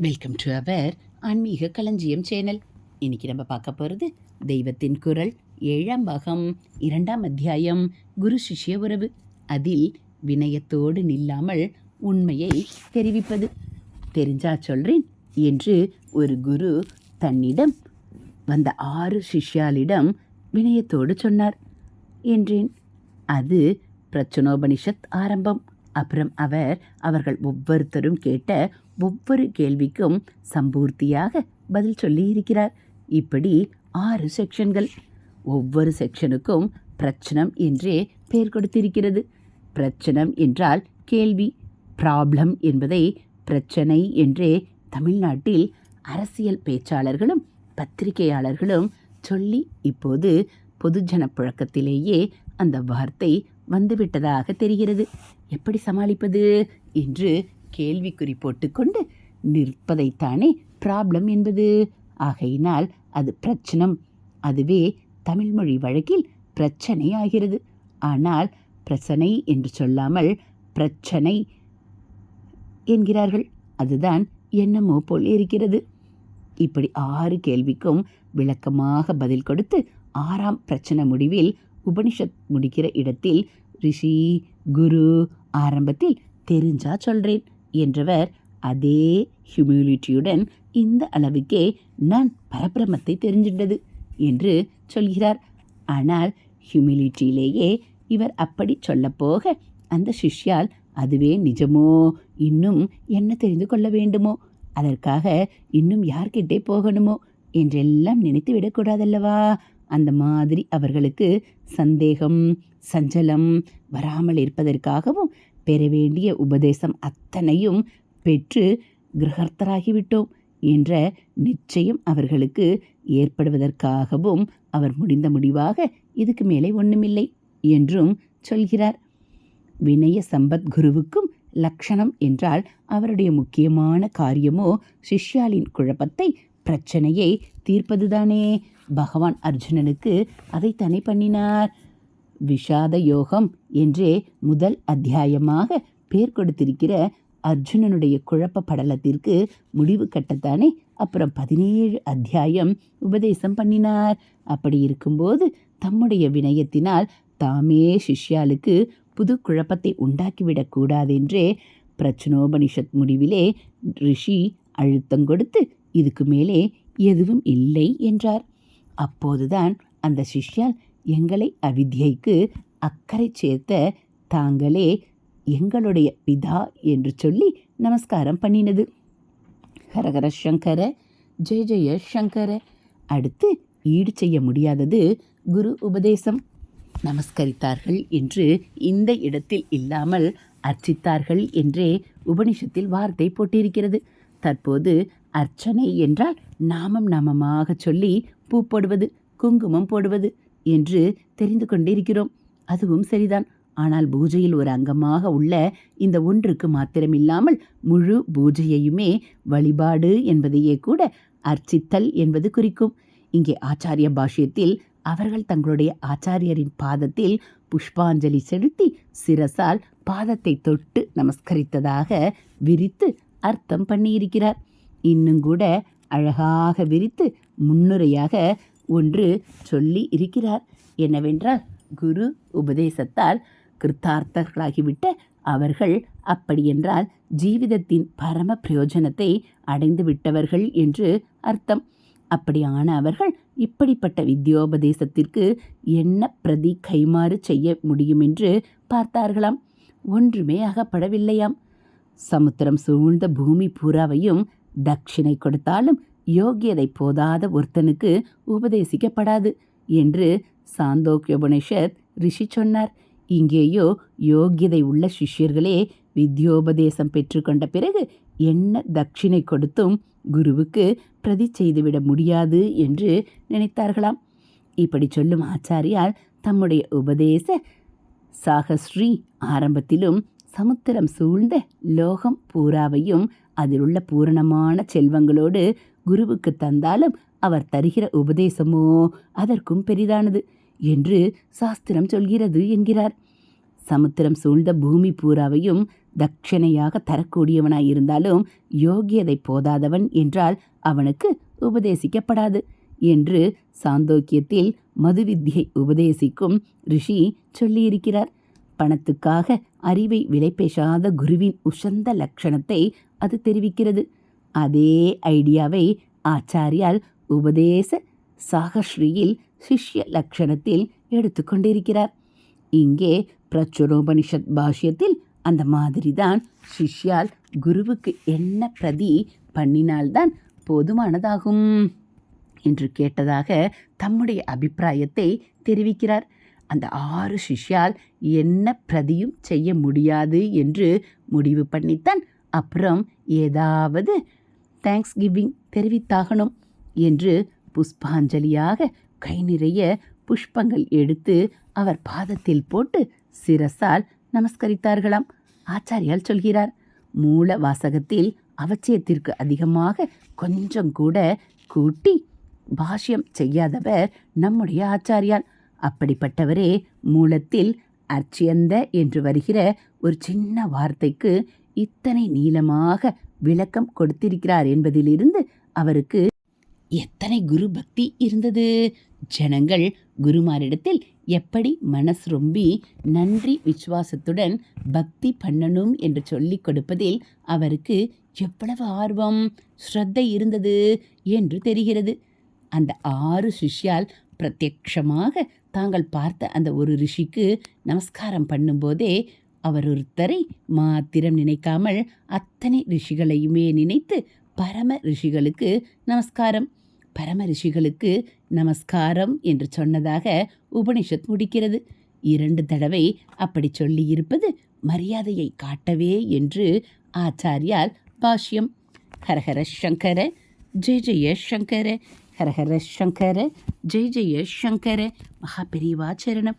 Welcome to our ஆன்மீக களஞ்சியம் channel. இன்னைக்கு நம்ம பார்க்க போகிறது தெய்வத்தின் குரல் ஏழாம் பாகம் இரண்டாம் அத்தியாயம் குரு சிஷ்ய உறவு. அதில் வினயத்தோடு நில்லாமல் உண்மையை தெரிவிப்பது. தெரிஞ்சா சொல்கிறேன் என்று ஒரு குரு தன்னிடம் வந்த ஆறு சிஷ்யாலிடம் வினயத்தோடு சொன்னார். என்றேன். அது பிரச்சனோபனிஷத் ஆரம்பம். அப்புறம் அவர் அவர்கள் ஒவ்வொருத்தரும் கேட்ட ஒவ்வொரு கேள்விக்கும் சம்பூர்த்தியாக பதில் சொல்லி இருக்கிறார் இப்படி ஆறு செக்ஷன்கள். ஒவ்வொரு செக்ஷனுக்கும் பிரச்சனம் என்றே பெயர் கொடுத்திருக்கிறது. பிரச்சனம் என்றால் கேள்வி ப்ராப்ளம் என்பதை பிரச்சனை என்றே தமிழ்நாட்டில் அரசியல் பேச்சாளர்களும் பத்திரிகையாளர்களும் சொல்லி இப்போது பொதுஜன புழக்கத்திலேயே அந்த வார்த்தை வந்துவிட்டதாக தெரிகிறது. எப்படி சமாளிப்பது? என்று கேள்விக்குறி போட்டுக்கொண்டு நிற்பதைத்தானே ப்ராப்ளம் என்பது. ஆகையினால் அது பிரச்சனம். அதுவே தமிழ்மொழி வழக்கில் பிரச்சனை ஆகிறது. ஆனால் பிரச்சனை என்று சொல்லாமல் பிரச்சனை என்கிறார்கள். அதுதான் என்னமோ போல் இருக்கிறது. இப்படி ஆறு கேள்விக்கும் விளக்கமாக பதில் கொடுத்து ஆறாம் பிரச்சனை முடிவில் உபனிஷத் முடிக்கிற இடத்தில் ரிஷி குரு ஆரம்பத்தில் தெரிஞ்சா சொல்கிறேன் என்றவர் அதே ஹியூமிலிட்டியுடன் இந்த அளவுக்கே நான் பரபிரமத்தை தெரிஞ்சின்றது என்று சொல்கிறார். ஆனால் ஹியூமிலிட்டியிலேயே இவர் அப்படி சொல்லப்போக அந்த சிஷ்யால் அதுவே நிஜமோ இன்னும் என்ன தெரிந்து கொள்ள வேண்டுமோ அதற்காக இன்னும் யார்கிட்டே போகணுமோ என்றெல்லாம் நினைத்து விடக்கூடாதல்லவா அந்த மாதிரி அவர்களுக்கு சந்தேகம் சஞ்சலம் வராமல் இருப்பதற்காகவும் பெற வேண்டிய உபதேசம் அத்தனையும் பெற்று கிரகர்த்தராகிவிட்டோம் என்ற நிச்சயம் அவர்களுக்கு ஏற்படுவதற்காகவும் அவர் முடிந்த முடிவாக இதுக்கு மேலே ஒன்றுமில்லை என்றும் சொல்கிறார். வினய சம்பத் குருவுக்கும் லக்ஷணம் என்றால் அவருடைய முக்கியமான காரியமோ சிஷ்யாலின் குழப்பத்தை பிரச்சனையை தீர்ப்பதுதானே. பகவான் அர்ஜுனனுக்கு அதைத்தானே பண்ணினார்? விஷாத யோகம் என்றே முதல் அத்தியாயமாக பேர் கொடுத்திருக்கிற அர்ஜுனனுடைய குழப்ப படலத்திற்கு முடிவு கட்டத்தானே அப்புறம் பதினேழு அத்தியாயம் உபதேசம் பண்ணினார். அப்படி இருக்கும்போது தம்முடைய வினயத்தினால் தாமே சிஷ்யாளுக்கு புது குழப்பத்தை உண்டாக்கிவிடக்கூடாதென்றே பிரச்சனோபனிஷத் முடிவிலே ரிஷி அழுத்தம் கொடுத்து இதுக்கு மேலே எதுவும் இல்லை என்றார். அப்போதுதான் அந்த சிஷ்யால் எங்களை அவித்யைக்கு அக்கறை சேர்த்த தாங்களே எங்களுடைய பிதா என்று சொல்லி நமஸ்காரம் பண்ணினது. ஹரஹர சங்கர ஜெய ஜெய சங்கர. அடுத்து ஈடு செய்ய முடியாதது குரு உபதேசம். நமஸ்கரித்தார்கள் என்று இந்த இடத்தில் இல்லாமல் அர்ச்சித்தார்கள் என்றே உபனிஷத்தில் வார்த்தை போட்டிருக்கிறது. தற்போது அர்ச்சனை என்றால் நாமம் நாமமாக சொல்லி பூ போடுவது குங்குமம் போடுவது என்று தெரிந்து கொண்டிருக்கிறோம் அதுவும் சரிதான். ஆனால் பூஜையில் ஒரு அங்கமாக உள்ள இந்த ஒன்றுக்கு மாத்திரமில்லாமல் முழு பூஜையையுமே வழிபாடு என்பதையே கூட அர்ச்சித்தல் என்பது குறிக்கும். இங்கே ஆச்சாரிய பாஷ்யத்தில் அவர்கள் தங்களுடைய ஆச்சாரியரின் பாதத்தில் புஷ்பாஞ்சலி செலுத்தி சிரசால் பாதத்தை தொட்டு நமஸ்கரித்ததாக விரித்து அர்த்தம் பண்ணியிருக்கிறார். இன்னும் கூட அழகாக விரித்து முன்னுரையாக ஒன்று சொல்லி இருக்கிறார். என்னவென்றால் குரு உபதேசத்தால் கிருத்தார்த்தர்களாகிவிட்ட அவர்கள் அப்படியென்றால் ஜீவிதத்தின் பரம பிரயோஜனத்தை அடைந்து விட்டவர்கள் என்று அர்த்தம். அப்படியான அவர்கள் இப்படிப்பட்ட வித்யோபதேசத்திற்கு என்ன பிரதி கைமாறு செய்ய முடியும் என்று பார்த்தார்களாம். ஒன்றுமே அகப்படவில்லையாம். சமுத்திரம் சூழ்ந்த பூமி பூராவையும் தட்சிணை கொடுத்தாலும் யோகியதை போதாத ஒருத்தனுக்கு உபதேசிக்கப்படாது என்று சாந்தோக்கியோபனிஷத் ரிஷி சொன்னார். இங்கேயோ யோகியதை உள்ள சிஷ்யர்களே வித்யோபதேசம் பெற்றுக்கொண்ட பிறகு என்ன தட்சிணை கொடுத்தும் குருவுக்கு பிரதி செய்துவிட முடியாது என்று நினைத்தார்களாம். இப்படி சொல்லும் ஆச்சாரியால் தம்முடைய உபதேச சாகஸ்ரீ ஆரம்பத்திலும் சமுத்திரம் சூழ்ந்த லோகம் பூராவையும் அதிலுள்ள பூரணமான செல்வங்களோடு குருவுக்கு தந்தாலும் அவர் தருகிற உபதேசமோ அதற்கும் பெரிதானது என்று சாஸ்திரம் சொல்கிறது என்கிறார். சமுத்திரம் சூழ்ந்த பூமி பூராவையும் தட்சிணையாக தரக்கூடியவனாய் இருந்தாலும் யோகியதை போதாதவன் என்றால் அவனுக்கு உபதேசிக்கப்படாது என்று சாந்தோக்கியத்தில் மதுவித்தியை உபதேசிக்கும் ரிஷி சொல்லியிருக்கிறார். பணத்துக்காக அறிவை விலை பேசாத குருவின் உசந்த லட்சணத்தை அது தெரிவிக்கிறது. அதே ஐடியாவை ஆச்சாரியால் உபதேச சாகஸ்ரீயில் சிஷ்ய லக்ஷணத்தில் எடுத்துக்கொண்டிருக்கிறார் இங்கே பிரச்சுரோபனிஷத் பாஷ்யத்தில் அந்த மாதிரிதான் சிஷ்யால் குருவுக்கு என்ன பிரதி பண்ணினால்தான் போதுமானதாகும் என்று கேட்டதாக தம்முடைய அபிப்பிராயத்தை தெரிவிக்கிறார். அந்த ஆறு சிஷ்யால் என்ன பிரதியும் செய்ய முடியாது என்று முடிவு பண்ணித்தான் அப்புறம் ஏதாவது தேங்க்ஸ் கிவிங் தெரிவித்தாகணும் என்று புஷ்பாஞ்சலியாக கை நிறைய புஷ்பங்கள் எடுத்து அவர் பாதத்தில் போட்டு சிரசால் நமஸ்கரித்தார்களாம். ஆச்சாரியால் சொல்கிறார் மூல வாசகத்தில் அவசியத்திற்கு அதிகமாக கொஞ்சம் கூட கூட்டி பாஷ்யம் செய்யாதவர் நம்முடைய ஆச்சாரியால். அப்படிப்பட்டவரே மூலத்தில் அர்ச்சியந்த என்று வருகிற ஒரு சின்ன வார்த்தைக்கு இத்தனை நீளமாக விளக்கம் கொடுத்திருக்கிறார் என்பதிலிருந்து அவருக்கு எத்தனை குரு பக்தி இருந்தது? ஜனங்கள் குருமாரிடத்தில் எப்படி மனசு ரொம்பி நன்றி விசுவாசத்துடன் பக்தி பண்ணணும் என்று சொல்லிக் கொடுப்பதில் அவருக்கு எவ்வளவு ஆர்வம் ஸ்ரத்தை இருந்தது என்று தெரிகிறது. அந்த ஆறு சிஷ்யால் பிரத்யக்ஷமாக தாங்கள் பார்த்த அந்த ஒரு ரிஷிக்கு நமஸ்காரம் பண்ணும்போதே அவர் ஒருத்தரை மாத்திரம் நினைக்காமல் அத்தனை ரிஷிகளையுமே நினைத்து பரம ரிஷிகளுக்கு நமஸ்காரம். பரம ரிஷிகளுக்கு நமஸ்காரம் என்று சொன்னதாக உபனிஷத் முடிக்கிறது. இரண்டு தடவை அப்படி சொல்லியிருப்பது மரியாதையை காட்டவே என்று ஆச்சாரியால் பாஷ்யம். ஹரஹர சங்கர ஜெய் ஜெய சங்கர ஹரஹர சங்கர ஜெய் ஜெய சங்கர மகா பெரியவாச்சரணம்